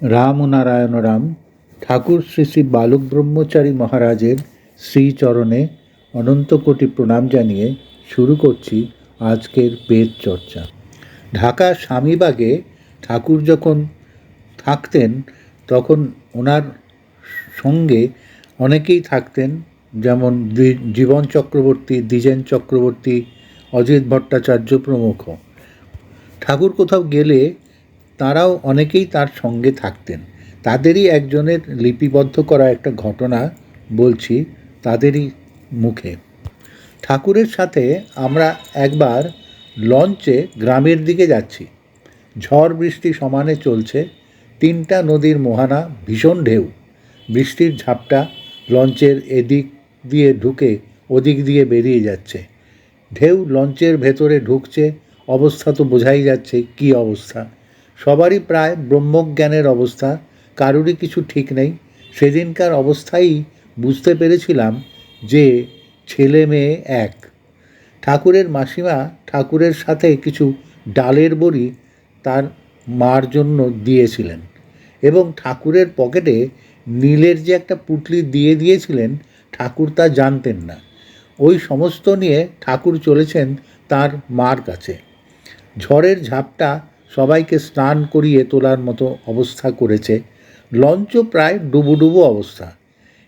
রাম ও নারায়ণ রাম ঠাকুর শ্রী শ্রী বালক ব্রহ্মচারী মহারাজের শ্রীচরণে অনন্ত কোটি প্রণাম জানিয়ে শুরু করছি আজকের বেদ চর্চা। ঢাকা স্বামীবাগে ঠাকুর যখন থাকতেন, তখন ওনার সঙ্গে অনেকেই থাকতেন, যেমন জীবন চক্রবর্তী, দ্বিজেন চক্রবর্তী, অজিত ভট্টাচার্য প্রমুখ। ঠাকুর কোথাও গেলে তারাও অনেকেই তার সঙ্গে থাকতেন। তাদেরই একজনের লিপিবদ্ধ করা একটা ঘটনা বলছি তাদেরই মুখে। ঠাকুরের সাথে আমরা একবার লঞ্চে গ্রামের দিকে যাচ্ছি। ঝড় বৃষ্টি সমানে চলছে, তিনটা নদীর মোহানা ভীষণ ঢেউ। বৃষ্টির ঝাপটা লঞ্চের এদিক দিয়ে ঢুকে ওদিক দিয়ে বেরিয়ে যাচ্ছে। ঢেউ লঞ্চের ভেতরে ঢুকছে, অবস্থা তো বোঝাই যাচ্ছে কি অবস্থা। সবারই প্রায় ব্রহ্মজ্ঞানের অবস্থা, কারুরই কিছু ঠিক নেই। সেদিনকার অবস্থাই বুঝতে পেরেছিলাম যে ছেলে মেয়ে এক। ঠাকুরের মাসিমা ঠাকুরের সাথে কিছু ডালের বড়ি তার মার জন্য দিয়েছিলেন এবং ঠাকুরের পকেটে নীলের যে একটা পুটলি দিয়ে দিয়েছিলেন, ঠাকুর তা জানতেন না। ওই সমস্ত নিয়ে ঠাকুর চলেছেন তার মার কাছে। ঝড়ের ঝাপটা সবাইকে স্নান করিয়ে তোলার মতো অবস্থা করেছে। লঞ্চও প্রায় ডুবুডুবু অবস্থা।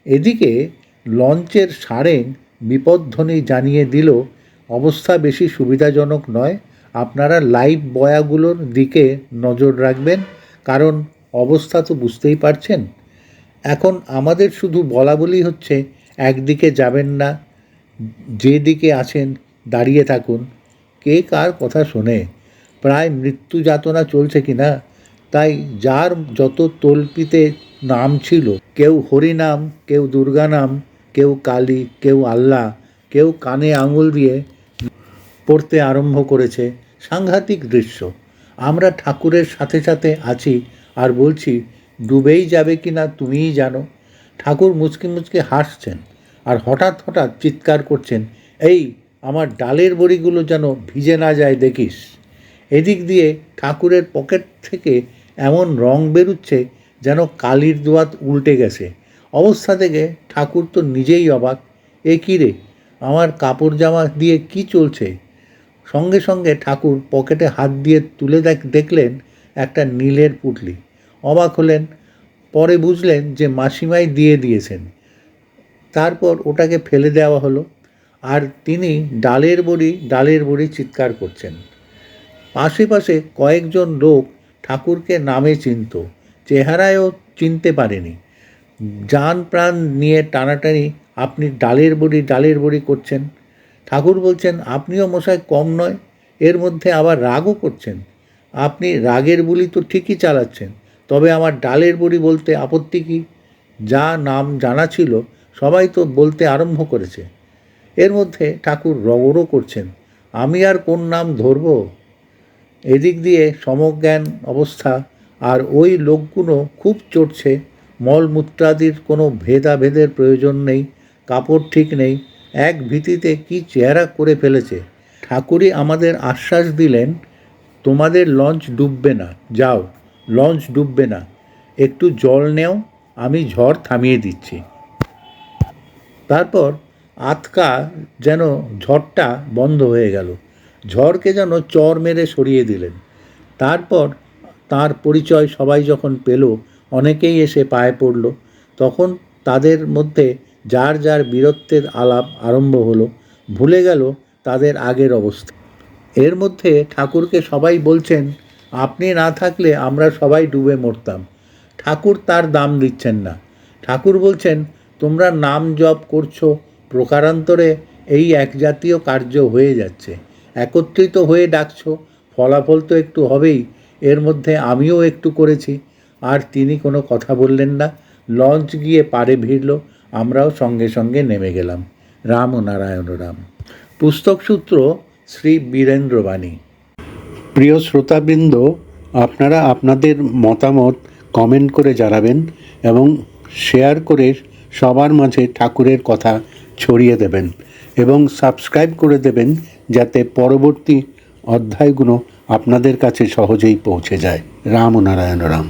এদিকে লঞ্চের সারেং বিপদধ্বনি জানিয়ে দিল, অবস্থা বেশি সুবিধাজনক নয়। আপনারা লাইভ বয়াগুলোর দিকে নজর রাখবেন, কারণ অবস্থা তো বুঝতেই পারছেন। এখন আমাদের শুধু বলা বলি হচ্ছে, একদিকে যাবেন না, যেদিকে আছেন, দাঁড়িয়ে থাকুন। কে কার কথা শোনে? প্রায় মৃত্যু যাতনা চলছে কি না তাই যার যত তল্পিতে নাম ছিল, কেউ হরিনাম, কেউ দুর্গা নাম কেউ কালী, কেউ আল্লাহ কেউ কানে আঙুল দিয়ে পড়তে আরম্ভ করেছে সাংঘাতিক দৃশ্য। আমরা ঠাকুরের সাথে সাথে আছি আর বলছি, ডুবেই যাবে কি না তুমিই জানো। ঠাকুর মুচকি মুচকি হাসছেন আর হঠাৎ হঠাৎ চিৎকার করছেন, এই, আমার ডালের বড়িগুলো যেন ভিজে না যায় দেখিস। এদিক দিয়ে ঠাকুরের পকেট থেকে এমন রং বেরুচ্ছে যেন কালির দোয়াত উল্টে গেছে। অবস্থা থেকে ঠাকুর তো নিজেই অবাক। এ কী রে? আমার কাপড় জামা দিয়ে কি চলছে? সঙ্গে সঙ্গে ঠাকুর পকেটে হাত দিয়ে তুলে দেখ, দেখলেন একটা নীলের পুটলি। অবাক হলেন, পরে বুঝলেন যে মাসিমাই দিয়ে দিয়েছেন। তারপর ওটাকে ফেলে দেওয়া হলো। আর তিনি ডালের বড়ি ডালের বড়ি চিৎকার করছেন। আশেপাশে কয়েকজন লোক ঠাকুরকে নামে চিনত। চেহারায়ও চিনতে পারেনি। যান প্রাণ নিয়ে টানাটানি, আপনি ডালের বড়ি ডালের বড়ি করছেন? ঠাকুর বলছেন, আপনিও মশাই কম নয়, এর মধ্যে আবার রাগও করছেন। আপনি রাগের বলি তো ঠিকই চালাচ্ছেন, তবে আমার ডালের বড়ি বলতে আপত্তি কী? যা নাম জানা ছিল, সবাই তো বলতে আরম্ভ করেছে। এর মধ্যে ঠাকুর রগড়ও করছেন, আমি আর কোন নাম ধরবো? এদিক দিয়ে সমজ্ঞান অবস্থা আর ওই লোকগুলো খুব চড়ছে। মলমূত্রাদির কোনো ভেদাভেদের প্রয়োজন নেই, কাপড় ঠিক নেই, এক ভীতিতে কি চেহারা করে ফেলেছে। ঠাকুরই আমাদের আশ্বাস দিলেন, তোমাদের লঞ্চ ডুববে না, যাও, লঞ্চ ডুববে না। একটু জল নেও, আমি ঝড় থামিয়ে দিচ্ছি। তারপর আতকা যেন ঝড়টা বন্ধ হয়ে গেল। ঝড়কে যেন চর মেরে সরিয়ে দিলেন। তারপর তার পরিচয় সবাই যখন পেল, অনেকেই এসে পায়ে পড়ল। তখন তাদের মধ্যে যার যার বীরত্বের আলাপ আরম্ভ হলো, ভুলে গেল তাদের আগের অবস্থা। এর মধ্যে ঠাকুরকে সবাই বলছেন, আপনি না থাকলে আমরা সবাই ডুবে মরতাম। ঠাকুর তার দাম দিচ্ছেন না। ঠাকুর বলছেন, তোমরা নাম জপ করছ, প্রকারান্তরে এই এক জাতীয় কার্য হয়ে যাচ্ছে। একত্রিত হয়ে ডাকছো, ফলাফল তো একটু হবেই, এর মধ্যে আমিও একটু করেছি। আর তিনি কোনো কথা বললেন না, লঞ্চ গিয়ে পাড়ে ভিড়ল, আমরাও সঙ্গে সঙ্গে নেমে গেলাম। রাম ও নারায়ণ রাম। পুস্তক সূত্র, শ্রী বীরেন্দ্র বাণী প্রিয় শ্রোতাবৃন্দ, আপনারা আপনাদের মতামত কমেন্ট করে জানাবেন এবং শেয়ার করে সবার মাঝে ঠাকুরের কথা ছড়িয়ে দেবেন এবং সাবস্ক্রাইব করে দেবেন যাতে পরবর্তী অধ্যায়গুলো আপনাদের কাছে সহজেই পৌঁছে যায়। রাম নারায়ণ রাম।